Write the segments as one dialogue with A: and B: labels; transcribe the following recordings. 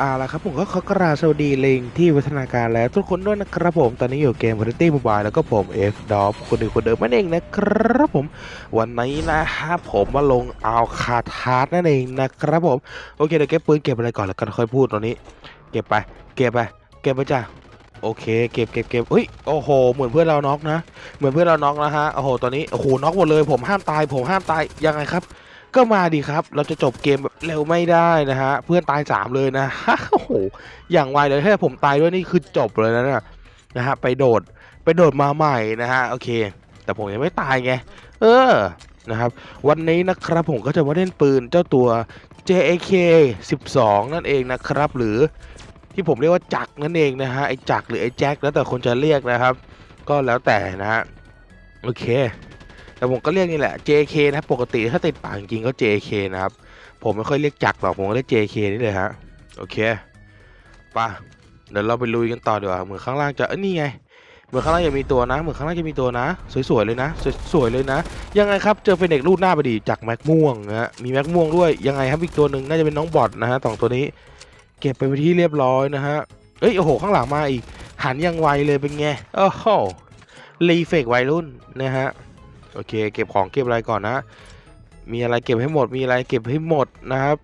A: อ่าละครับผมก็ขอกราบสวัสดีลิงที่วัฒนาการแล้วทุกคนด้วยนะครับผมตอนนี้อยู่เกม Variety Mobile แล้วก็ผม F d o p คนดีคนเดิมนั่นเองนะครับผม วันนี้นะครับผมมาลงเอาคาทาร์นั่นเองนะครับผม โอเคเดี๋ยวเก็บปืนเก็บอะไรก่อนแล้วกันค่อยพูดตอนนี้ เก็บไป เก็บไป เก็บไปจ้ะโอเคเก็บเก็บเก็บเฮ้ยโอ้โหเหมือนเพื่อนเราน็อกนะเหมือนเพื่อนเราน็อกนะฮะโอ้โหตอนนี้โอ้โหน็อกหมดเลย ผมห้ามตาย ผมห้ามตายยังไงครับ ก็มาดีครับ เราจะจบเกมแบบเร็วไม่ได้นะฮะ เพื่อนตายสามเลยนะโอ้โห อย่างไวเลยถ้าผมตายด้วยนี่คือจบเลยนะนี่ยนะฮะ ไปโดด ไปโดดมาใหม่นะฮะ โอเค แต่ผมยังไม่ตายไง เออ นะครับ วันนี้นะครับผมก็จะมาเล่นปืนเจ้าตัว JAK 12 นั่นเองนะครับ หรือที่ผมเรียกว่าจักนั่นเองนะฮะ ไอ้จักหรือไอ้แจ็คแล้วแต่คนจะเรียกนะครับ ก็แล้วแต่นะฮะ โอเค แต่ผมก็เรียกนี่แหละ JK นะปกติถ้าติดปากจริงๆก็ JK นะครับ ผมไม่ค่อยเรียกจักหรอกผมก็เรียก JK นี่เลยฮะโอเคไป่ะเดี๋ยวเราไปลุยกันต่อดีกว่าเหมือนข้างล่างจะเอ้ยนี่ไงเหมือนข้างล่างจะมีตัวนะเหมือนข้างล่างจะมีตัวนะ สวยๆเลยนะ สวยๆเลยนะ ยังไงครับเจอเฟนเด็กรูดหน้าไปดีจากแม็กม่วงนะฮะมีแม็กม่วงด้วยยังไงครับอีกตัวหนึ่งน่าจะเป็นน้องบอทนะฮะสองตัวนี้เก็บไปเป็นที่เรียบร้อยนะฮะเอ้ยโอ้โหข้างหลังมาอีกหันยังไวเลยเป็นไงโอ้โหรีเฟกวัยรุ่นนะฮะ โอเค เก็บของเก็บอะไรก่อนนะ มีอะไรเก็บให้หมด มีอะไรเก็บให้หมดนะครับ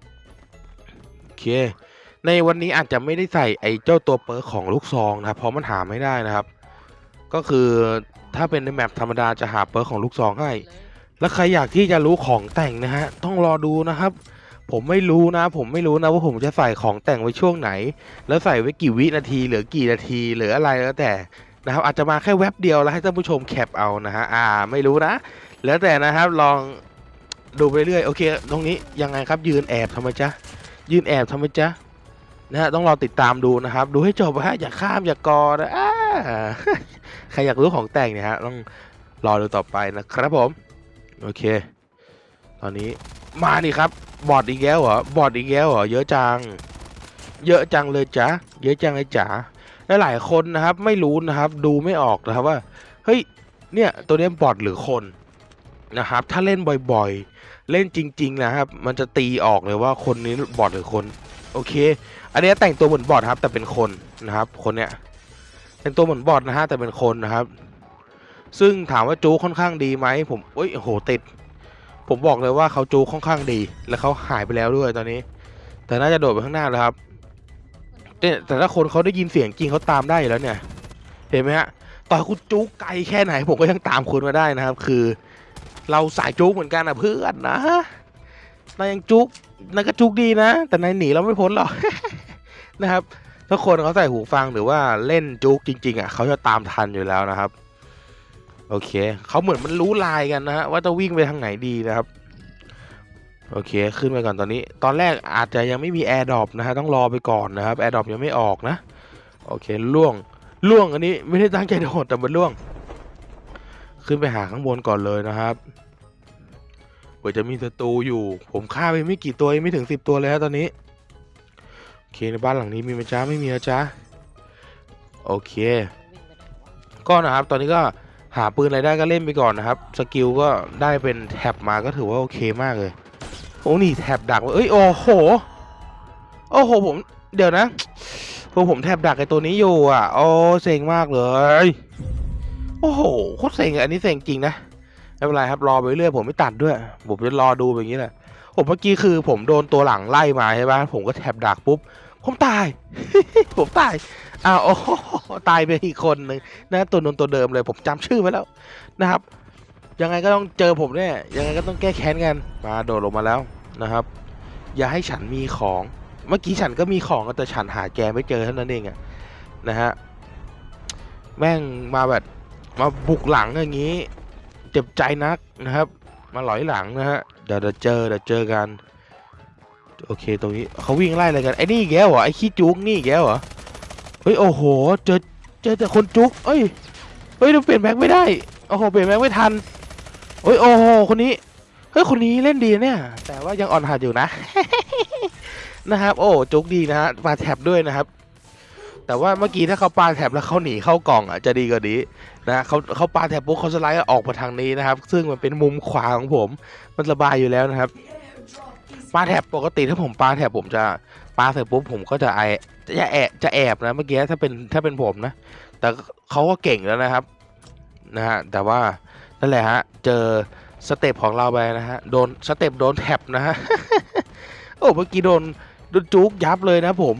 A: โอเค ในวันนี้อาจจะไม่ได้ใส่ไอ้เจ้าตัวเปิร์ของลูกซองนะครับ เพราะมันหาไม่ได้นะครับ ก็คือถ้าเป็นในแมปธรรมดาจะหาเปิร์ของลูกซองให้ แล้วใครอยากที่จะรู้ของแต่งนะฮะ ต้องรอดูนะครับผมไม่รู้นะ ผมไม่รู้นะว่าผมจะใส่ของแต่งไว้ช่วงไหน แล้วใส่ไว้กี่วินาทีหรือกี่นาที หรืออะไรแล้วแต่ นะครับอาจจะมาแค่แว็บเดียวแล้วให้ท่านผู้ชมแคปเอานะฮะอ่าไม่รู้นะ แล้วแต่นะครับลองดูไปเรื่อยโอเค ตรงนี้ยังไงครับยืนแอบทำไมจ๊ะยืนแอบทำไมจ๊ะนะฮะต้องรอติดตามดูนะครับ ดูให้จบฮะอย่าข้ามอย่ากอนะอ่าใครอยากรู้ของแต่งเนี่ยฮะต้องรอดูต่อไปนะครับผมโอเค ตอนนี้มาดิครับบอดอีกแล้วเหรอบอดอีกแล้วเหรอเยอะจัง เยอะจังเลยจ๊ะเยอะจังเลยจ๋า หลายๆคนนะครับ ไม่รู้นะครับ ดูไม่ออกนะครับว่าเฮ้ยเนี่ยตัวนี้บอทหรือคนนะครับ ถ้าเล่นบ่อยๆ เล่นจริง ๆ นะครับ มันจะตีออกเลยว่าคนนี้บอทหรือคน โอเค อันนี้แต่งตัวเหมือนบอทครับ แต่เป็นคนนะครับ คนเนี้ยแต่งตัวเหมือนบอทนะฮะแต่เป็นคนนะครับ ซึ่งถามว่าจูค่อนข้างดีไหมผมโอ้ยโอ้โหติด ผมบอกเลยว่าเขาจูค่อนข้างดี แล้วเขาหายไปแล้วด้วยตอนนี้ แต่น่าจะโดดไปข้างหน้าแล้วครับ แต่แต่ถ้าคนเขาได้ยินเสียงจริงเขาตามได้อยู่แล้วเนี่ย เห็นไหมฮะต่อคุณจุกไกลแค่ไหนผมก็ยังตามคุณมาได้นะครับ คือ เราสายจุกเหมือนกันนะเพื่อนนะนายยังจุกนายก็จุกดีนะ แต่นายหนีเราไม่พ้นหรอกนะครับ ถ้าคนเขาใส่หูฟังหรือว่าเล่นจุกจริง ๆอะเขาจะตามทันอยู่แล้วนะครับ โอเคเขาเหมือนมันรู้ลายกันนะฮะว่าจะวิ่งไปทางไหนดีนะครับ โอเค ขึ้นไปก่อนตอนนี้ ตอนแรกอาจจะยังไม่มี Air d r o p นะฮะ ต้องรอไปก่อนนะครับ Air d r o p ยังไม่ออกนะ โอเค ล่วง ล่วงอันนี้ไม่ได้ตั้งใจโดดแต่มันล่วง ขึ้นไปหาข้างบนก่อนเลยนะครับเผื่อจะมีศัตรูอยู่ ผมฆ่าไปไม่กี่ตัวยังไม่ถึงสิบตัวเลยฮะตอนนี้ โอเค ในบ้านหลังนี้มีไหมจ้าไม่มีนะจ้าโอเค ก็นะครับ ตอนนี้ก็หาปืนอะไรได้ก็เล่นไปก่อนนะครับ สกิลก็ได้เป็นแท็บมาก็ถือว่าโอเคมากเลย โอ้นี่แถบดักเว้ยเอ้ยโอ้โหโอ้โหผม เดี๋ยวนะพวกผมแถบดักไอตัวนี้อยู่อะโอ้เซ็งมากเลย โอ้โหโคตรเซ็งอันนี้เซ็งจริงนะไม่เป็นไรครับรอไปเรื่อยผมไม่ตัดด้วย ผมจะรอดูแบบนี้แหละผมเมื่อกี้คือ ผมโดนตัวหลังไล่มาใช่ปะผมก็แถบดักปุ๊บผมตาย ผมตายอ้าวโอ้ตายไปอีกคนหนึ่งนะ ตัวนนตัวเดิมเลย ผมจำชื่อไว้แล้วนะครับ ยังไงก็ต้องเจอผมแน่ยังไงก็ต้องแก้แค้นกันมาโดดลงมาแล้วนะครับ อย่าให้ฉันมีของเมื่อกี้ฉันก็มีของแต่ฉันหาแกไม่เจอเท่านั้นเองอะนะฮะแม่งมาแบบมาบุกหลังอย่างนี้ เจ็บใจนักนะครับ มาหลอยหลังนะฮะเดี๋ยวเดี๋ยวเจอเดี๋ยวเจอกันโอเคตรงนี้เขาวิ่งไล่อะไรกันไอ้นี่แกวเหรอไอ้ขี้จุกนี่แกวเหรอเฮ้ยโอ้โหเจอเจอแต่คนจุกเอ้ยเฮ้ยเราเปลี่ยนแม็กไม่ได้โอ้โหเปลี่ยนแม็กไม่ทัน เฮ้ยโอ้โหคนนี้เฮ้ยคนนี้เล่นดีเนี่ย แต่ว่ายังอ่อนหัดอยู่นะ นะครับ โอ้จุกดีนะฮะปาแท็บด้วยนะครับ แต่ว่าเมื่อกี้ถ้าเขาปาแท็บแล้วเขาหนีเข้ากล่องอะจะดีกว่านี้นะเขาเขาปาแท็บปุ๊บเขาสไลด์ออกมาทางนี้นะครับ ซึ่งมันเป็นมุมขวาของผม มันสบายอยู่แล้วนะครับปาแท็บปกติถ้าผมปาแท็บผมจะปาเสร็จปุ๊บผมก็จะไอจะแอบจะแอบนะเมื่อกี้ถ้าเป็นถ้าเป็นผมนะ แต่เขาก็เก่งแล้วนะครับนะฮะแต่ว่า นั่นแหละฮะ เจอสเต็ปของเราไปนะฮะ โดนสเต็ปโดนแท็บนะฮะ โอ้เมื่อกี้โดนโดนจุกยับเลยนะผม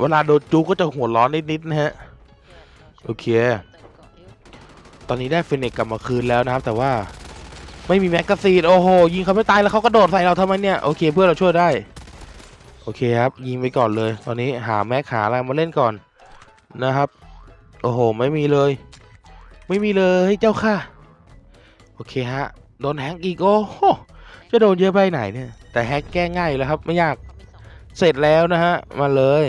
A: เวลาโดนจุกก็จะหัวร้อนนิดๆนะฮะ โอเค ตอนนี้ได้ฟินิกกลับมาคืนแล้วนะครับ แต่ว่าไม่มีแม็กกาซีนโอ้โห ยิงเขาไม่ตายแล้วเขาก็โดดใส่เราทำไมเนี่ย โอเคเพื่อเราช่วยได้ โอเคครับ ยิงไปก่อนเลย ตอนนี้หาแม็กหาอะไรมาเล่นก่อนนะครับ โอ้โห ไม่มีเลย ไม่มีเลยเจ้าค่ะ โอเคฮะ โดนแฮกอีกโอ้โหจะโดนเยอะไปไหนเนี่ย แต่แฮกแก้ง่ายแล้วครับ ไม่ยาก เสร็จแล้วนะฮะ มาเลย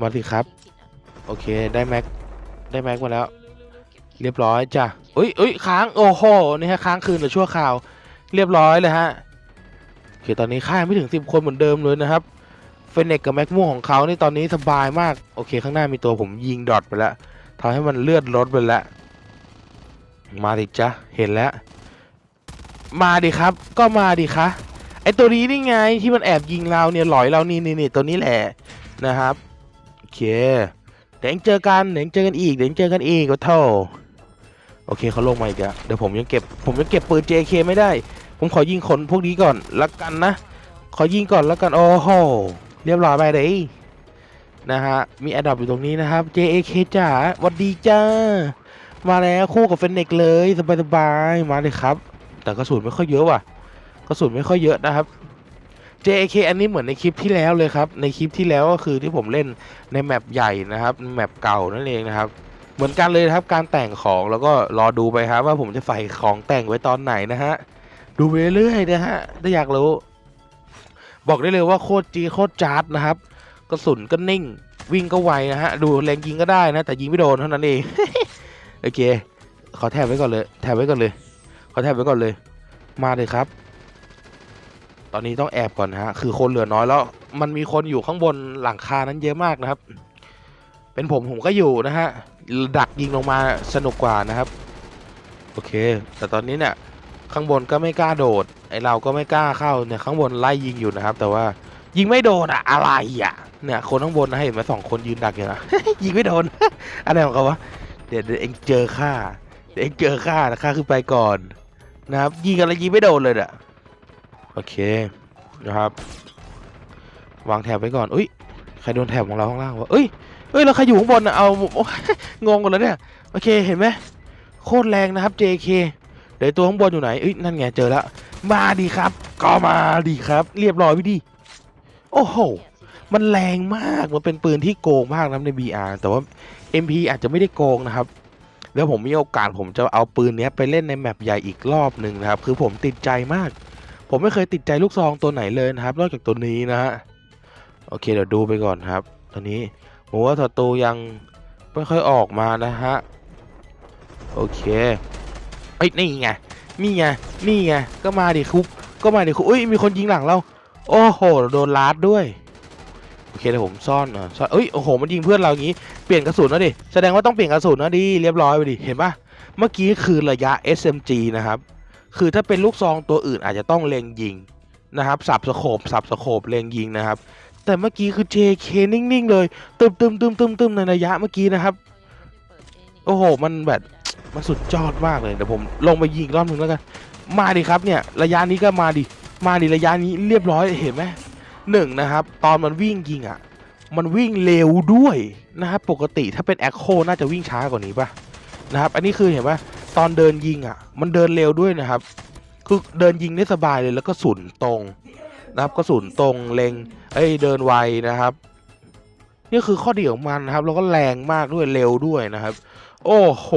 A: มาสิครับ โอเค ได้แม็ก ได้แม็กมาแล้ว เรียบร้อยจ้ะอุ้ยอุ้ยค้าง โอ้โห นี่ฮะ ค้างคืนหรือชั่วคราว เรียบร้อยเลยฮะโอเคตอนนี้ค่าไม่ถึงสิบคนเหมือนเดิมเลยนะครับ เฟเนกกับแม็กม่วงของเขานี่ตอนนี้สบายมาก โอเค ข้างหน้ามีตัวผมยิงดอทไปแล้วทำให้มันเลือดลดไปแล้ว มาดิจ้ะเห็นแล้ว มาดิครับ ก็มาดิคะไอตัวนี้นี่ไงที่มันแอบยิงเราเนี่ยหลอยเรานี่นี่นี่ตัวนี้แหละนะครับโอเคเดี๋ยวเจอกันเดี๋ยวเจอกันอีกเดี๋ยวเจอกันอีกก็เท่าโอเคเขาลงมาอีกอะเดี๋ยวผมยังเก็บผมยังเก็บปืน JK ไม่ได้ ผมขอยิงคนพวกนี้ก่อนละกันนะ ขอยิงก่อนละกันโอ้โหเรียบร้อยไปเลยนะฮะมีแอดดับอยู่ตรงนี้นะครับ JK จ๋าหวัดดีจ้า มาแล้วคู่กับเฟนเน็กเลยสบายๆมาเลยครับ แต่กระสุนไม่ค่อยเยอะว่ะกระสุนไม่ค่อยเยอะนะครับ JAK อันนี้เหมือนในคลิปที่แล้วเลยครับ ในคลิปที่แล้วก็คือที่ผมเล่นในแมปใหญ่นะครับแมปเก่านั่นเองนะครับ เหมือนกันเลยครับการแต่งของแล้วก็รอดูไปครับ ว่าผมจะใส่ของแต่งไว้ตอนไหนนะฮะดูไปเรื่อยๆนะฮะถ้าอยากรู้ บอกได้เลยว่าโคตรจีโคตรจาร์ดนะครับกระสุนก็นิ่งวิ่งก็ไวนะฮะดูแรงยิงก็ได้นะ แต่ยิงไม่โดนเท่านั้นเอง โอเค ขอแทบไว้ก่อนเลย แทบไว้ก่อนเลย ขอแทบไว้ก่อนเลย มาเลยครับ ตอนนี้ต้องแอบก่อนนะฮะ คือคนเหลือน้อยแล้ว มันมีคนอยู่ข้างบนหลังคานั้นเยอะมากนะครับ เป็นผมผมก็อยู่นะฮะ ดักยิงลงมาสนุกกว่านะครับ โอเค แต่ตอนนี้เนี่ย ข้างบนก็ไม่กล้าโดด ไอเราก็ไม่กล้าเข้าเนี่ย ข้างบนไล่ยิงอยู่นะครับ แต่ว่ายิงไม่โดนอะอะไรอะเนี่ยคนข้างบนนะเห็นไหมสองคนยืนดักอยู่นะยิงไม่โดนอะไรของเขาวะ เดี๋ยวเดี๋ยวเองเจอข้าเดี๋ยวเองเจอข้านะข้าขึ้นไปก่อนนะครับยิงอะไรยิงไม่โดนเลยอะโอเคนะครับ วางแถบไว้ก่อนอุ้ยใครโดนแถบของเราข้างล่างวะเอ้ยเอ้ยแล้วใครอยู่ข้างบนอะเอางงกันแล้วเนี่ยโอเคเห็นไหมโคตรแรงนะครับ JK เดี๋ยวตัวข้างบนอยู่ไหนเอ้ยนั่นไงเจอแล้วมาดีครับ ก็มาดีครับ เรียบร้อยพี่ดีโอ้โหมันแรงมากมันเป็นปืนที่โกงมากนะใน BR แต่ว่า MP อาจจะไม่ได้โกงนะครับแล้วผมมีโอกาสผมจะเอาปืนนี้ไปเล่นในแมปใหญ่อีกรอบหนึ่งนะครับ คือผมติดใจมาก ผมไม่เคยติดใจลูกซองตัวไหนเลยนะครับ นอกจากตัวนี้นะฮะโอเคเดี๋ยวดูไปก่อนครับ ตอนนี้ผมว่าศัตรูยังไม่ค่อยออกมานะฮะโอเคเอ้ยนี่ไงนี่ไงนี่ไงก็มาดิคุกก็มาดิคุกอุ้ยมีคนยิงหลังเรา โอ้โหโดนลาดด้วย โอเคเดี๋ยวผมซ่อนอะซ่อนเอ้ยโอ้โหมันยิงเพื่อนเราอย่างงี้เปลี่ยนกระสุนแล้วดิแสดงว่าต้องเปลี่ยนกระสุนนะดิเรียบร้อยไปดิเห็นปะเมื่อกี้คือระยะ SMG นะครับคือถ้าเป็นลูกซองตัวอื่นอาจจะต้องเล็งยิงนะครับสับสโคบสับสโคบเล็งยิงนะครับ แต่เมื่อกี้คือ JK นิ่งๆเลยตึมตึมตึมตึมตึมในระยะเมื่อกี้นะครับ โอ้โห มันแบบมันสุดยอดมากเลยเดี๋ยวผมลงไปยิงรอบหนึ่งแล้วกัน มาดิครับเนี่ย ระยะนี้ก็มาดิ มาดิระยะนี้เรียบร้อยเห็นไหม หนึ่งนะครับ ตอนมันวิ่งยิงอะ มันวิ่งเร็วด้วยนะครับปกติถ้าเป็นแอคโคน่าจะวิ่งช้ากว่านี้ป่ะนะครับอันนี้คือเห็นไหมตอนเดินยิงอะ มันเดินเร็วด้วยนะครับ คือเดินยิงได้สบายเลยแล้วก็สุนตรงนะครับก็สุนตรงเล็งเอ้ยเดินไวนะครับนี่คือข้อดีของมันนะครับ แล้วก็แรงมากด้วยเร็วด้วยนะครับ โอ้โห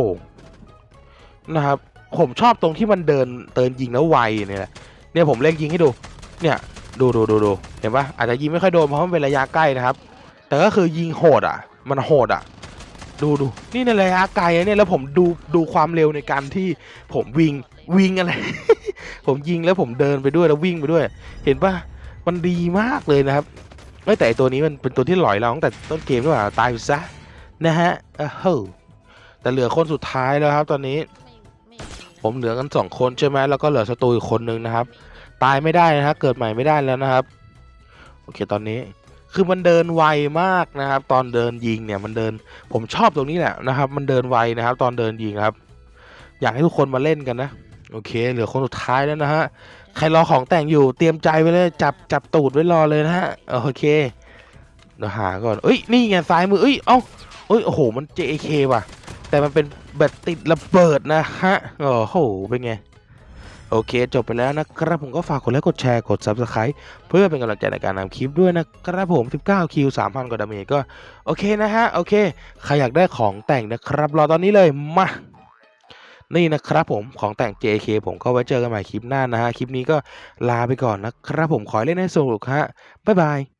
A: นะครับ ผมชอบตรงที่มันเดินเดินยิงแล้วไวเนี่ยแหละเนี่ยผมเล่นยิงให้ดู เนี่ย ดูดูดูดูเห็นปะอาจจะยิงไม่ค่อยโดนเพราะมันเป็นระยะใกล้นะครับ แต่ก็คือยิงโหดอะ มันโหดอะ ดูดูนี่ในระยะไกลอะเนี่ยแล้วผมดูดูความเร็วในการที่ผมวิ่งวิ่งอะไร ผมยิงแล้วผมเดินไปด้วยแล้ววิ่งไปด้วย เห็นปะมันดีมากเลยนะครับเอ้ยแต่ตัวนี้มันเป็นตัวที่หลอยเราตั้งแต่ต้นเกมด้วยว่าตายไปซะนะฮะเออเฮ้อแต่เหลือคนสุดท้ายแล้วครับ ตอนนี้ ผมเหลือกันสองคนใช่ไหมแล้วก็เหลือศัตรูอีกคนนึงนะครับ ตายไม่ได้นะฮะเกิดใหม่ไม่ได้แล้วนะครับ โอเคตอนนี้คือมันเดินไวมากนะครับ ตอนเดินยิงเนี่ยมันเดินผมชอบตรงนี้แหละนะครับ มันเดินไวนะครับ ตอนเดินยิงครับ อยากให้ทุกคนมาเล่นกันนะโอเค เหลือคนสุดท้ายแล้วนะฮะใครรอของแต่งอยู่เตรียมใจไว้เลยจับจับตูดไว้รอเลยนะฮะโอเคเดี๋ยวหาก่อนเอ้ยนี่ไงซ้ายมือเอ้ยเอ้าเอ้ยโอ้โหมัน JK ว่ะ แต่มันเป็นแบตติดระเบิดนะฮะโอ้โหเป็นไง โอเค จบไปแล้วนะครับ ผมก็ฝากกดไลค์กดแชร์กด Subscribe เพื่อเป็นกำลังใจในการทำคลิปด้วยนะครับผม 19 คิว 3,000 กว่าดาเมจก็ โอเคนะฮะ โอเค ใครอยากได้ของแต่งนะครับ รอตอนนี้เลย มา นี่นะครับผมของแต่ง JK ผมก็ไว้เจอกันใหม่คลิปหน้านะฮะ คลิปนี้ก็ลาไปก่อนนะครับผมขอให้เล่นให้สนุกฮะบ๊ายบาย